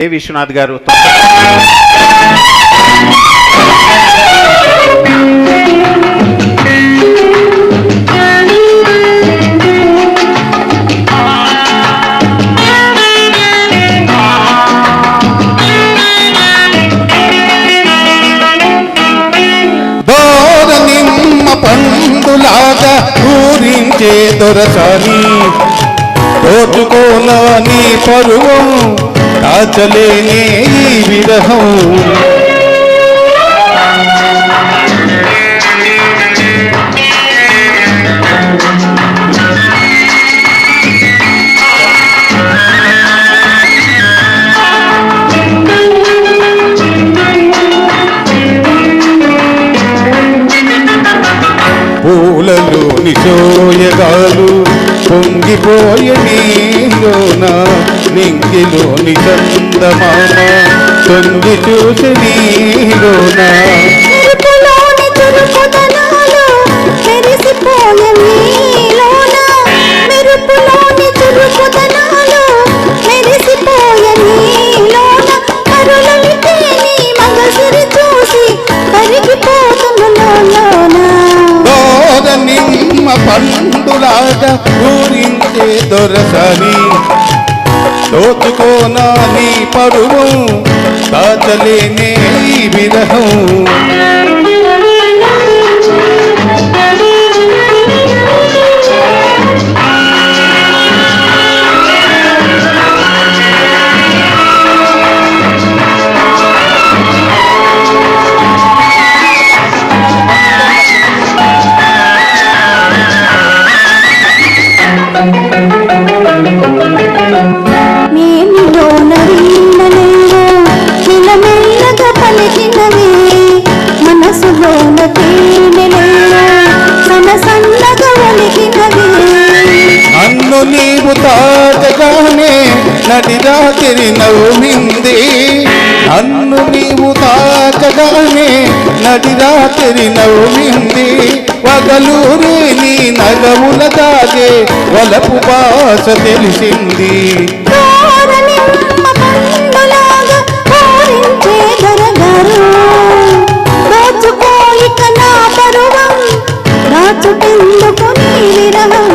ఏ విశ్వనాథ్ గారు? పండులాగా పూరించే దొరసాని దోచుకోన పరువం దాచలేనే ఈ విరహం. పూలలోని సోయగాలు పొంగిపోయే నీలోనా నింగిలోని చందమామ తొంగి చూసి నీలోన? పండులాగా పూరించే దొరసని దోచుకోనా నీ పరువు దాచలేనే విరహం. నీవు తాకగానే నటి రాత్రి నవ్వింది నన్ను నీవు తాకగానే నటి రాత్రి నవ్వింది వగలూరి నీ నగముల దాగే వలపు భాష తెలిసింది. కోరనిమ్మ పండులాగా పూరించే నీ విరహం?